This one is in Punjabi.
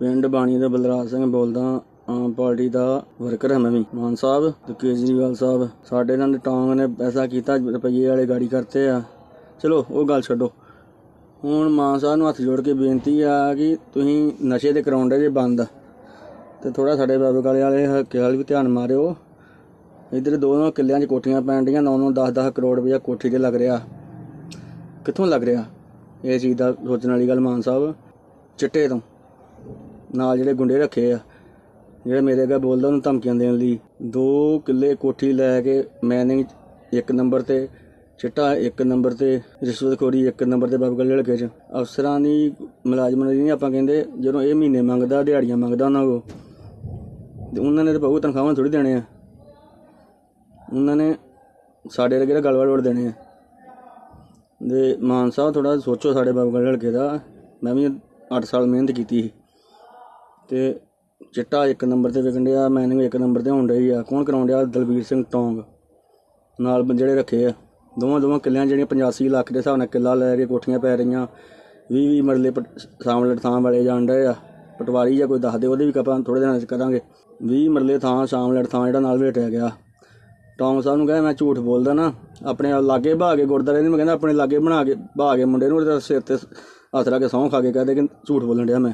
ਪਿੰਡ ਬਾਣੀ ਦਾ ਬਲਰਾਜ ਸਿੰਘ ਬੋਲਦਾ, ਆਮ ਪਾਰਟੀ ਦਾ ਵਰਕਰ ਹਾਂ ਮੈਂ ਵੀ। ਮਾਨ ਸਾਹਿਬ ਤੇ ਕੇਜਰੀਵਾਲ ਸਾਹਿਬ, ਸਾਡੇ ਨਾਲ ਟੌਂਗ ਨੇ ਪੈਸਾ ਕੀਤਾ, ਰੁਪਈਏ ਵਾਲੇ ਗਾੜੀ ਕਰਤੇ ਆ। ਚਲੋ, ਉਹ ਗੱਲ ਛੱਡੋ। ਹੁਣ ਮਾਨ ਸਾਹਿਬ ਨੂੰ ਹੱਥ ਜੋੜ ਕੇ ਬੇਨਤੀ ਆ ਕਿ ਤੁਸੀਂ ਨਸ਼ੇ ਦੇ ਕਰਾਉਂਦੇ ਜੇ ਬੰਦ। ਤੇ ਥੋੜਾ ਸਾਡੇ ਬਾਬੇ ਕਾਲੇ ਵਾਲੇ ਹੱਕੇ ਵਾਲ ਵੀ ਧਿਆਨ ਮਾਰਿਓ। ਇਧਰ ਦੋਨੋਂ ਕਿੱਲਿਆਂ 'ਚ ਕੋਠੀਆਂ ਪੈਣ ਡੀਆਂ 9 9 10 10 ਕਰੋੜ ਰੁਪਇਆ ਕੋਠੀ ਤੇ ਲੱਗ ਰਿਹਾ। ਕਿੱਥੋਂ ਲੱਗ ਰਿਹਾ? ਇਹ ਚੀਜ਼ ਦਾ ਸੋਚਣ ਵਾਲੀ ਗੱਲ ਮਾਨ ਸਾਹਿਬ, ਚਿੱਟੇ ਤੋਂ। ਨਾਲ ਜਿਹੜੇ ਗੁੰਡੇ ਰੱਖੇ ਆ, ਜਿਹੜੇ ਮੇਰੇ ਅੱਗੇ ਬੋਲਦਾ, ਉਹਨੂੰ ਧਮਕੀਆਂ ਦੇਣ ਲਈ। ਦੋ ਕਿੱਲੇ ਕੋਠੀ ਲੈ ਕੇ ਮੈਨਿੰਗ ਇੱਕ ਨੰਬਰ ਤੇ ਚਿੱਟਾ ਇੱਕ ਨੰਬਰ ਤੇ ਰਿਸ਼ਵਤਖੋਰੀ ਇੱਕ ਨੰਬਰ ਤੇ ਬਾਬੂ ਗਲੇ ਹਲਕੇ 'ਚ। ਅਫਸਰਾਂ ਦੀ ਮੁਲਾਜ਼ਮਾਂ ਦੀ ਨਹੀਂ ਆਪਾਂ ਕਹਿੰਦੇ, ਜਦੋਂ ਇਹ ਮਹੀਨੇ ਮੰਗਦਾ, ਦਿਹਾੜੀਆਂ ਮੰਗਦਾ ਉਹਨਾਂ ਕੋ ਤੇ ਉਹਨਾਂ ਨੇ ਤਾਂ ਬਹੁਤ ਤਨਖਾਹਾਂ ਥੋੜੀ ਦੇਣੇ ਆ ਉਹਨਾਂ ਨੇ ਸਾਡੇ ਵਰਗੇ ਦਾ ਗਲਵਾ ਵੜ ਦੇਣੇ ਆ। ਦੇ ਮਾਨ ਸਾਹਿਬ ਥੋੜਾ ਸੋਚੋ ਸਾਡੇ ਬਾਬੂ ਗਲੇ ਹਲਕੇ ਦਾ। ਮੈਂ ਵੀ 8 ਸਾਲ ਮਿਹਨਤ ਕੀਤੀ ਸੀ। ਤੇ ਚਿੱਟਾ ਇੱਕ ਨੰਬਰ ਤੇ ਵਿਕਣ ਡਿਆ ਮੈਨਿੰਗ ਇੱਕ ਨੰਬਰ ਤੇ ਹੋਣ ਡਈ ਆ। ਕੌਣ ਕਰਾਉਣ ਡਿਆ? ਦਲਬੀਰ ਸਿੰਘ ਟੌਂਗ। ਨਾਲ ਜਿਹੜੇ ਰੱਖੇ ਆ। ਦੋਵਾਂ ਦੋਵਾਂ ਕਿੱਲਿਆਂ ਜਿਹੜੀਆਂ 85 ਲੱਖ ਦੇ ਹਿਸਾਬ ਨਾਲ ਕਿੱਲਾ ਲੈ ਕੇ ਕੋਠੀਆਂ ਪੈ ਰਹੀਆਂ। 20 20 ਮਰਲੇ ਪਟ- ਸਾਂਵਲਟ ਥਾਂ ਵਾਲੇ ਜਾਣ ਡਏ ਆ। ਪਟਵਾਰੀ ਜਾਂ ਕੋਈ ਦੱਸ ਦੇ, ਉਹਦੇ ਵੀ ਆਪਾਂ ਥੋੜੇ ਦਿਨਾਂ ਚ ਕਰਾਂਗੇ। 20 ਮਰਲੇ ਥਾਂ ਸਾਂਵਲਟ ਥਾਂ ਜਿਹੜਾ ਨਾਲ ਵੇਟਿਆ ਗਿਆ। ਟੌਂਗ ਸਾਹਿਬ ਨੂੰ ਕਹਿੰਦਾ ਮੈਂ ਝੂਠ ਬੋਲਦਾ ਨਾ। ਆਪਣੇ ਲਾਗੇ ਬਹਾ ਕੇ ਗੁਰਦਾਰੇ ਨੂੰ, ਮੈਂ ਕਹਿੰਦਾ ਆਪਣੇ ਲਾਗੇ ਬਣਾ ਕੇ ਬਹਾ ਕੇ ਮੁੰਡੇ ਨੂੰ, ਉਹਦੇ ਸਿਰ ਤੇ ਹੱਥ ਲਾ ਕੇ ਸਹੁੰ ਖਾ ਕੇ ਕਹਦੇ ਕਿ ਝੂਠ ਬੋਲਣ ਡਿਆ ਮੈਂ।